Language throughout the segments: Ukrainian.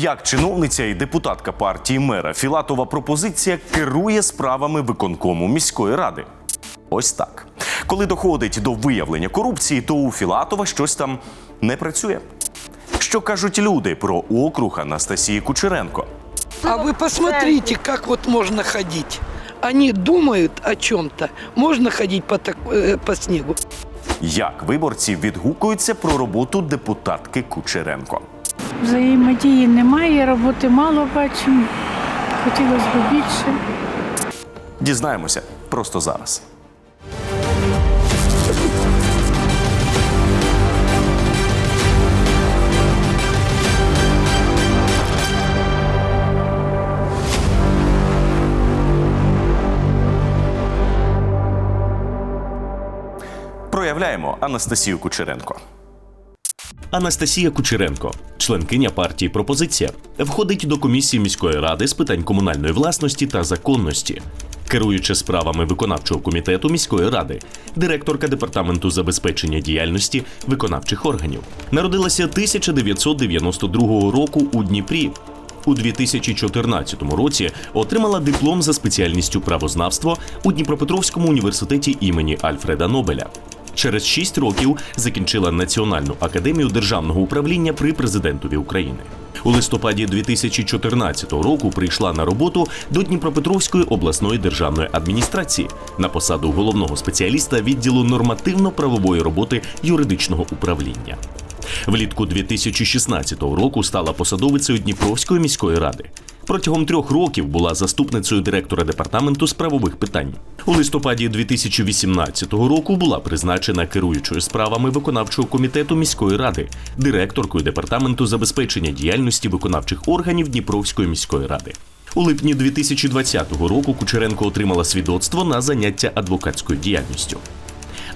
Як чиновниця і депутатка партії мера Філатова пропозиція керує справами виконкому міської ради. Ось так. Коли доходить до виявлення корупції, то у Філатова щось там не працює. Що кажуть люди про округ Анастасії Кучеренко? А вы посмотрите, как вот можно ходить. Они думают о чем-то. Можно ходить по, так- э, по снегу. Як виборці відгукуються про роботу депутатки Кучеренко? Взаємодії немає, роботи мало бачимо. Хотілося б більше. Дізнаємося просто зараз. Проявляємо Анастасію Кучеренко. Анастасія Кучеренко, членкиня партії Пропозиція, входить до комісії міської ради з питань комунальної власності та законності. Керуючи справами виконавчого комітету міської ради, директорка департаменту забезпечення діяльності виконавчих органів, народилася 1992 року у Дніпрі. У 2014 році отримала диплом за спеціальністю правознавство у Дніпропетровському університеті імені Альфреда Нобеля. Через шість років закінчила Національну академію державного управління при президентові України. У листопаді 2014 року прийшла на роботу до Дніпропетровської обласної державної адміністрації на посаду головного спеціаліста відділу нормативно-правової роботи юридичного управління. Влітку 2016 року стала посадовицею Дніпровської міської ради. Протягом трьох років була заступницею директора департаменту з правових питань. У листопаді 2018 року була призначена керуючою справами виконавчого комітету міської ради, директоркою департаменту забезпечення діяльності виконавчих органів Дніпровської міської ради. У липні 2020 року Кучеренко отримала свідоцтво на заняття адвокатською діяльністю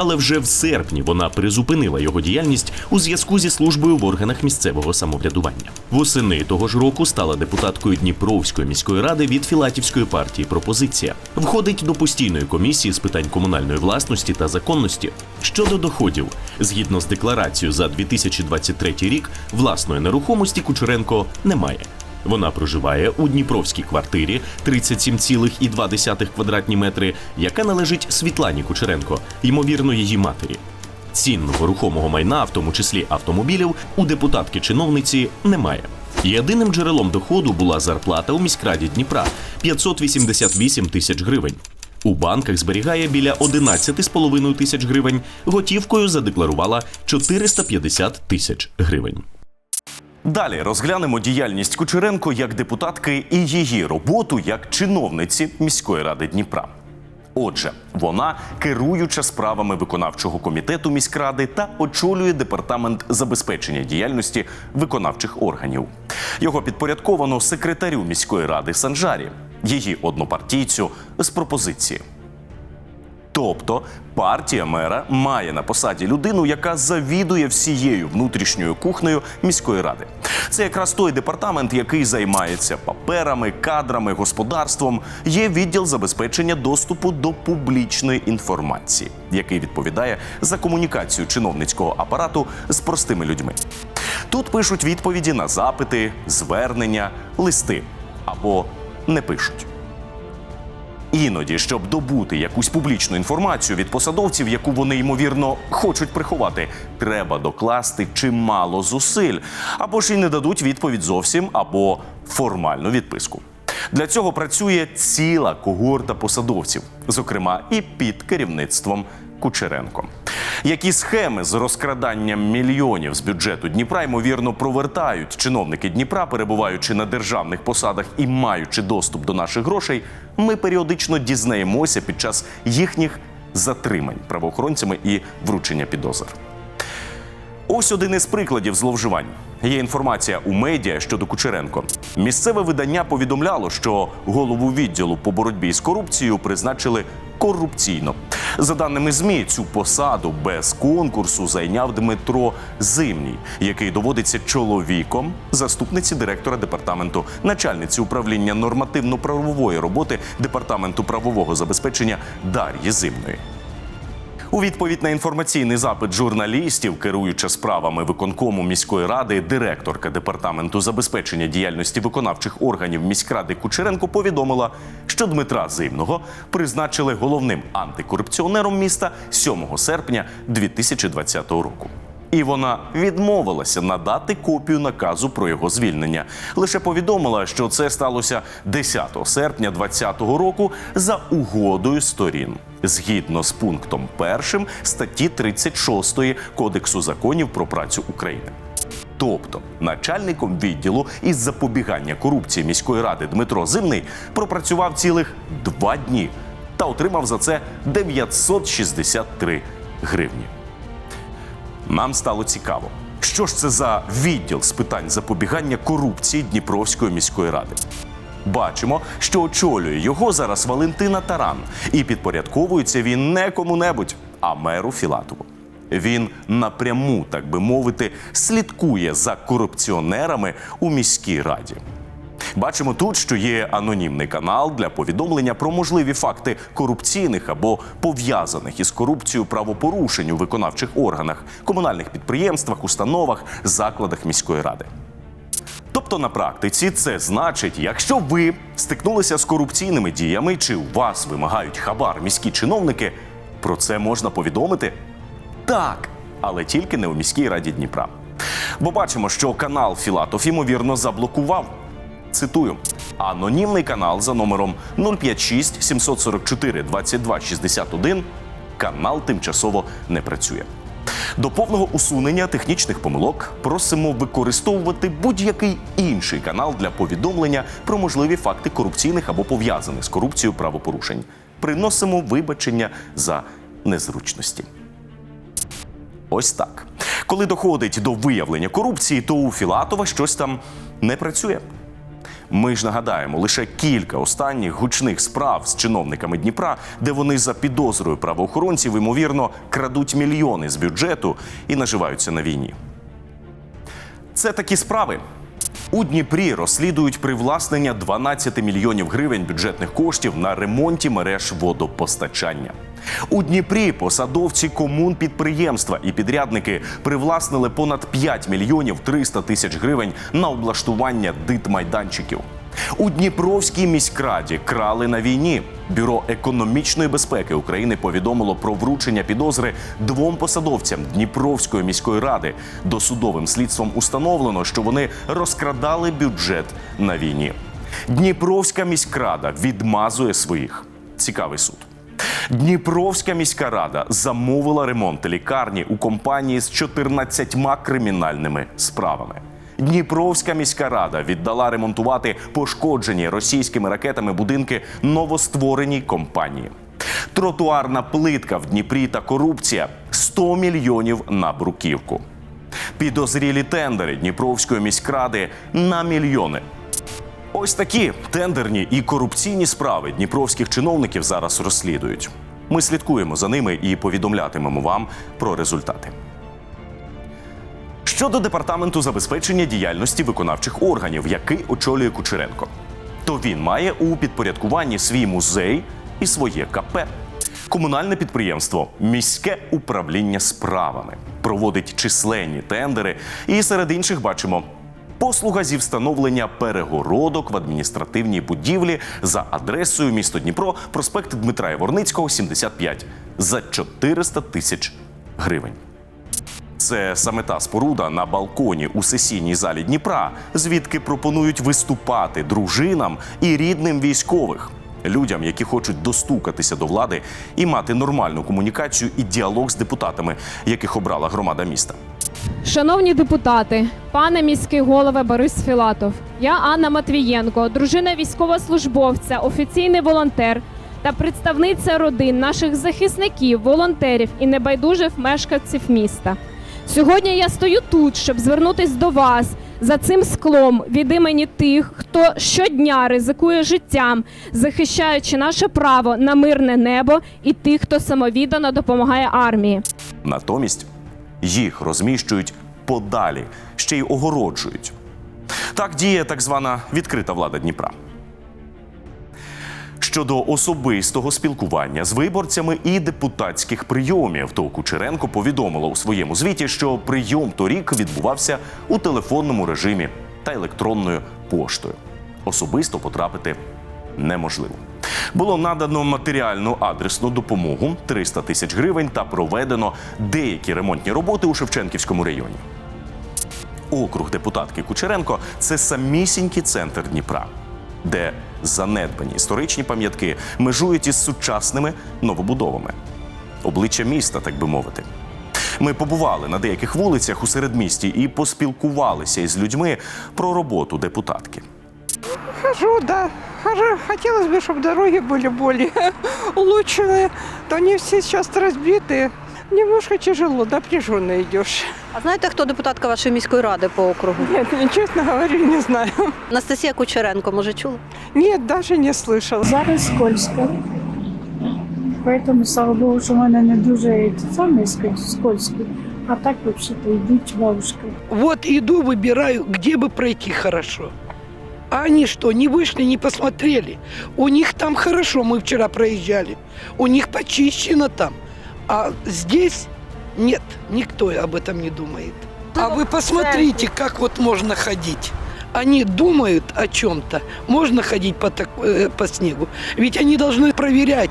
але вже в серпні вона призупинила його діяльність у зв'язку зі службою в органах місцевого самоврядування. Восени того ж року стала депутаткою Дніпровської міської ради від Філатівської партії Пропозиція. Входить до постійної комісії з питань комунальної власності та законності. Щодо доходів, згідно з декларацією за 2023 рік, власної нерухомості Кучеренко немає. Вона проживає у Дніпровській квартирі 37,2 квадратні метри, яка належить Світлані Кучеренко, ймовірно, її матері. Цінного рухомого майна, в тому числі автомобілів, у депутатки чиновниці немає. Єдиним джерелом доходу була зарплата у міськраді Дніпра 588 тисяч гривень. У банках зберігає біля 11,5 тисяч гривень. Готівкою задекларувала 450 тисяч гривень. Далі розглянемо діяльність Кучеренко як депутатки і її роботу як чиновниці міської ради Дніпра. Отже, вона керуюча справами виконавчого комітету міськради та очолює департамент забезпечення діяльності виконавчих органів. Його підпорядковано секретарю міської ради Санжарі, її однопартійцю з пропозиції. Тобто партія мера має на посаді людину, яка завідує всією внутрішньою кухнею міської ради. Це якраз той департамент, який займається паперами, кадрами, господарством. Є відділ забезпечення доступу до публічної інформації, який відповідає за комунікацію чиновницького апарату з простими людьми. Тут пишуть відповіді на запити, звернення, листи або не пишуть. Іноді, щоб добути якусь публічну інформацію від посадовців, яку вони ймовірно хочуть приховати, треба докласти чимало зусиль, або ж і не дадуть відповідь зовсім, або формальну відписку. Для цього працює ціла когорта посадовців, зокрема і під керівництвом Кучеренко. Які схеми з розкраданням мільйонів з бюджету Дніпра ймовірно провертають чиновники Дніпра, перебуваючи на державних посадах і маючи доступ до наших грошей, ми періодично дізнаємося під час їхніх затримань правоохоронцями і вручення підозр. Ось один із прикладів зловживань. Є інформація у медіа щодо Кучеренко. Місцеве видання повідомляло, що голову відділу по боротьбі з корупцією призначили корупційно. За даними ЗМІ, цю посаду без конкурсу зайняв Дмитро Зимній, який доводиться чоловіком заступниці директора департаменту, начальниці управління нормативно-правової роботи департаменту правового забезпечення Дар'ї Зимної. У відповідь на інформаційний запит журналістів, керуюча справами виконкому міської ради, директорка департаменту забезпечення діяльності виконавчих органів міськради Кучеренко повідомила, що Дмитра Зимного призначили головним антикорупціонером міста 7 серпня 2020 року. І вона відмовилася надати копію наказу про його звільнення. Лише повідомила, що це сталося 10 серпня 2020 року за угодою сторін, згідно з пунктом 1 статті 36 Кодексу законів про працю України. Тобто, начальником відділу із запобігання корупції міської ради Дмитро Зимний пропрацював цілих два дні та отримав за це 963 гривні. Нам стало цікаво, що ж це за відділ з питань запобігання корупції Дніпровської міської ради. Бачимо, що очолює його зараз Валентина Таран, і підпорядковується він не кому-небудь, а меру Філатову. Він напряму, так би мовити, слідкує за корупціонерами у міській раді. Бачимо тут, що є анонімний канал для повідомлення про можливі факти корупційних або пов'язаних із корупцією правопорушень у виконавчих органах, комунальних підприємствах, установах, закладах міської ради. Тобто на практиці це значить, якщо ви стикнулися з корупційними діями чи у вас вимагають хабар міські чиновники, про це можна повідомити? Так, але тільки не у міській раді Дніпра. Бо бачимо, що канал Філатов ймовірно заблокував. Цитую: анонімний канал за номером 056 744 22 61 канал тимчасово не працює. До повного усунення технічних помилок просимо використовувати будь-який інший канал для повідомлення про можливі факти корупційних або пов'язаних з корупцією правопорушень. Приносимо вибачення за незручності. Ось так. Коли доходить до виявлення корупції, то у Філатова щось там не працює. Ми ж нагадаємо лише кілька останніх гучних справ з чиновниками Дніпра, де вони за підозрою правоохоронців ймовірно крадуть мільйони з бюджету і наживаються на війні. Це такі справи. У Дніпрі розслідують привласнення 12 мільйонів гривень бюджетних коштів на ремонті мереж водопостачання. У Дніпрі посадовці комун підприємства і підрядники привласнили понад 5 мільйонів 300 тисяч гривень на облаштування дитмайданчиків. У Дніпровській міськраді крали на війні. Бюро економічної безпеки України повідомило про вручення підозри двом посадовцям Дніпровської міської ради. Досудовим слідством установлено, що вони розкрадали бюджет на війні. Дніпровська міськрада відмазує своїх. Цікавий суд. Дніпровська міська рада замовила ремонт лікарні у компанії з 14 кримінальними справами. Дніпровська міська рада віддала ремонтувати пошкоджені російськими ракетами будинки новоствореній компанії. Тротуарна плитка в Дніпрі та корупція 100 мільйонів на бруківку. Підозрілі тендери Дніпровської міськради на мільйони. Ось такі тендерні і корупційні справи дніпровських чиновників зараз розслідують. Ми слідкуємо за ними і повідомлятимемо вам про результати. Щодо департаменту забезпечення діяльності виконавчих органів, який очолює Кучеренко, то він має у підпорядкуванні свій музей і своє КП. Комунальне підприємство Міське управління справами проводить численні тендери, і серед інших бачимо послуга зі встановлення перегородок в адміністративній будівлі за адресою місто Дніпро, проспект Дмитра Яворницького, 75 за 400 тисяч гривень. Це саме та споруда на балконі у сесійній залі Дніпра, звідки пропонують виступати дружинам і рідним військових, людям, які хочуть достукатися до влади і мати нормальну комунікацію і діалог з депутатами, яких обрала громада міста. Шановні депутати, пане міський голове Борис Філатов, я Анна Матвієнко, дружина військовослужбовця, офіційний волонтер та представниця родин наших захисників, волонтерів і небайдужих мешканців міста. Сьогодні я стою тут, щоб звернутись до вас за цим склом від імені тих, хто щодня ризикує життям, захищаючи наше право на мирне небо, і тих, хто самовіддано допомагає армії. Натомість їх розміщують подалі, ще й огороджують. Так діє так звана відкрита влада Дніпра. Щодо особистого спілкування з виборцями і депутатських прийомів, то Кучеренко повідомила у своєму звіті, що прийом торік відбувався у телефонному режимі та електронною поштою. Особисто потрапити неможливо. Було надано матеріальну адресну допомогу 300 тисяч гривень та проведено деякі ремонтні роботи у Шевченківському районі. Округ депутатки Кучеренко це самісінький центр Дніпра, де занедбані історичні пам'ятки межують із сучасними новобудовами. Обличчя міста, так би мовити. Ми побували на деяких вулицях у середмісті і поспілкувалися із людьми про роботу депутатки. Хожу, да. Хожу. Хотелось бы, чтобы дороги были более улучшенные. То они все сейчас разбиты. Немножко тяжело, напряженно идешь. А знаєте, хто депутатка вашої міської ради по округу? Нет, я честно говоря, не знаю. Анастасія Кучеренко, може, чули? Нет, даже не слышала. Зараз скользко. Поэтому, слава Богу, що в мене не дуже ті самі скользко. А так взагалі йдуть бабушка. Вот иду, выбираю, где бы пройти хорошо. А они что, не вышли, не посмотрели? У них там хорошо, мы вчера проезжали. У них почищено там. А здесь нет, никто об этом не думает. А вы посмотрите, как вот можно ходить. Они думают о чем-то. Можно ходить по, так- э, по снегу. Ведь они должны проверять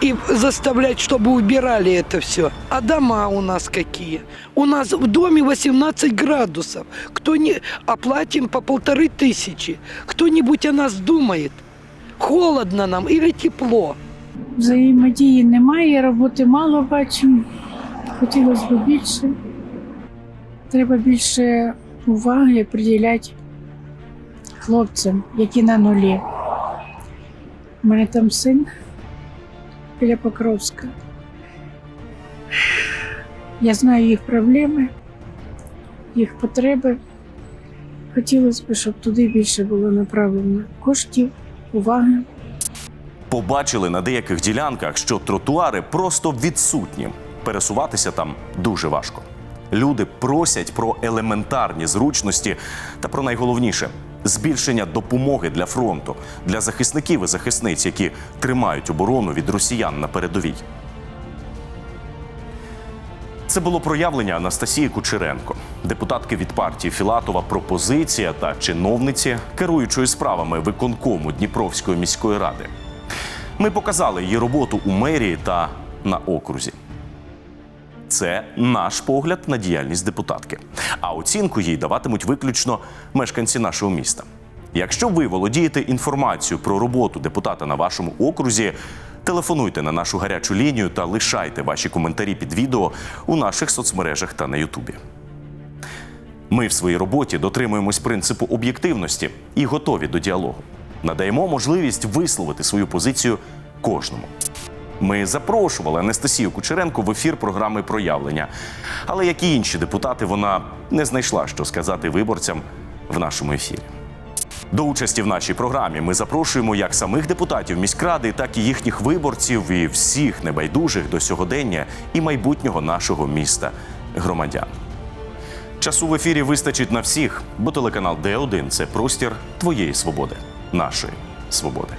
и заставлять, чтобы убирали это все. А дома у нас какие? У нас в доме 18 градусов. Кто не оплатим по полторы тысячи. Кто-нибудь о нас думает? Холодно нам или тепло? Взаємодії немає, роботи мало бачимо. Хотілося б більше. Треба більше уваги приділяти хлопцям, які на нулі. У мене там син біля Покровська. Я знаю їх проблеми, їх потреби. Хотілося б, щоб туди більше було направлено коштів, уваги. Побачили на деяких ділянках, що тротуари просто відсутні. Пересуватися там дуже важко. Люди просять про елементарні зручності та про найголовніше збільшення допомоги для фронту, для захисників і захисниць, які тримають оборону від росіян на передовій. Це було проявлення Анастасії Кучеренко, депутатки від партії Філатова пропозиція та чиновниці, керуючої справами виконкому Дніпровської міської ради. Ми показали її роботу у мерії та на окрузі. Це наш погляд на діяльність депутатки. А оцінку їй даватимуть виключно мешканці нашого міста. Якщо ви володієте інформацією про роботу депутата на вашому окрузі, телефонуйте на нашу гарячу лінію та лишайте ваші коментарі під відео у наших соцмережах та на Ютубі. Ми в своїй роботі дотримуємось принципу об'єктивності і готові до діалогу. Надаємо можливість висловити свою позицію кожному. Ми запрошували Анастасію Кучеренко в ефір програми проявлення. Але як і інші депутати, вона не знайшла, що сказати виборцям в нашому ефірі. До участі в нашій програмі ми запрошуємо як самих депутатів міськради, так і їхніх виборців і всіх небайдужих до сьогодення і майбутнього нашого міста громадян. Часу в ефірі вистачить на всіх, бо телеканал Д1 – це простір твоєї свободи, нашої свободи.